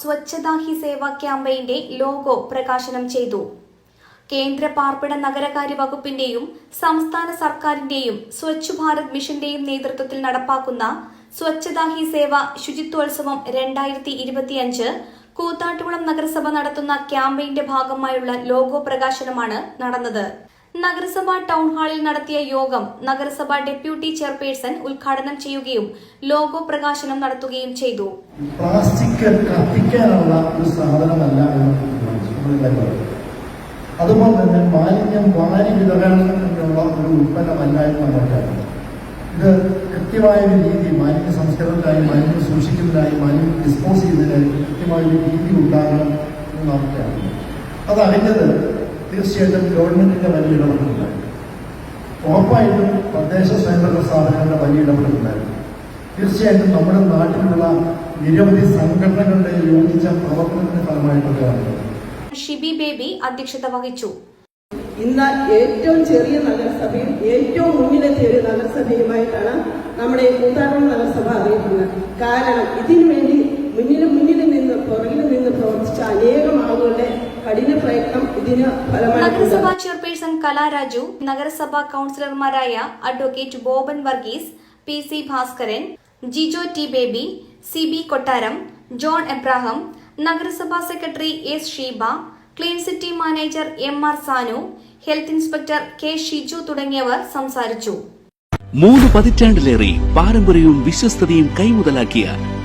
സ്വച്ഛതാ ഹി സേവ ക്യാമ്പയിന്റെ ലോഗോ പ്രകാശനം ചെയ്തു. കേന്ദ്ര പാർപ്പിട നഗരകാര്യ വകുപ്പിന്റെയും സംസ്ഥാന സർക്കാരിന്റെയും സ്വച്ഛ് ഭാരത് മിഷന്റെയും നേതൃത്വത്തിൽ നടപ്പാക്കുന്ന സ്വച്ഛതാ ഹി സേവ ശുചിത്വോത്സവം രണ്ടായിരത്തി ഇരുപത്തിയഞ്ച് കൂത്താട്ടുകുളം നഗരസഭ നടത്തുന്ന ക്യാമ്പയിന്റെ ഭാഗമായുള്ള ലോഗോ പ്രകാശനമാണ് നടന്നത്. നഗരസഭ ടൗൺ ഹാളിൽ നടത്തിയ യോഗം നഗരസഭാ ഡെപ്യൂട്ടി ചെയർപേഴ്സൺ ഉദ്ഘാടനം ചെയ്യുകയും ലോഗോ പ്രകാശനം നടത്തുകയും ചെയ്തു. പ്ലാസ്റ്റിക് കത്തിക്കാനുള്ള ഒരു സാധനമല്ല അതുപോലെ തന്നെ മാലിന്യം വാരി വിതരണത്തിനുള്ള ഒരു ഉൽപ്പന്നമല്ല എന്ന് നമുക്കറിയാം ഇത് കൃത്യമായ ഒരു രീതി മാലിന്യ സംസ്കരണത്തിനായി മാലിന്യം സൂക്ഷിക്കുന്നതിനായി മാലിന്യം ഡിസ്പോസ് ചെയ്യുന്നതിനായി കൃത്യമായ ഒരു രീതി ഉണ്ടാകണം എന്ന് നമുക്കറിയാം അതറിഞ്ഞത് തീർച്ചയായിട്ടും ഗവൺമെന്റിന്റെ വലിയ ഇടപെടലുണ്ടായിരുന്നു ഉറപ്പായിട്ടും തദ്ദേശ സ്വയംഭരണ സ്ഥാപനങ്ങളുടെ വലിയ ഇടപെടലുണ്ടായിരുന്നു. തീർച്ചയായിട്ടും നമ്മുടെ നാട്ടിലുള്ള നിരവധി സംഘടനകളുടെ യോജിച്ച പ്രവർത്തനത്തിന്റെ ഫലമായിട്ടുള്ളതാണ് ഷിബി ബേബി അധ്യക്ഷത വഹിച്ചു. ഇന്ന് ഏറ്റവും ചെറിയ നഗരസഭയും ഏറ്റവും മുന്നിലെത്തിയ നഗരസഭയുമായിട്ടാണ് നമ്മുടെ കൂത്താട്ടം നഗരസഭ അറിയപ്പെടുന്നത് കാരണം ഇതിനു വേണ്ടി മുന്നിലും മുന്നിൽ നിന്ന് പുറകിൽ നിന്ന് പ്രവർത്തിച്ച അനേകം കഠിന പ്രയത്നം ഇതിന് നഗരസഭാ ചെയർപേഴ്സൺ കലാരാജു നഗരസഭാ കൌൺസിലർമാരായ advocate Boban Varghese P C Bhaskaran Jijo T Baby C B Kottaram John Abraham നഗരസഭാ secretary S Sheeba clean city manager M R Sanu health inspector K Shiju തുടങ്ങിയവർ സംസാരിച്ചു. മൂന്ന് പതിറ്റാണ്ടിലേറെ പാരമ്പര്യവും വിശ്വസ്തയും കൈമുതലാക്കിയ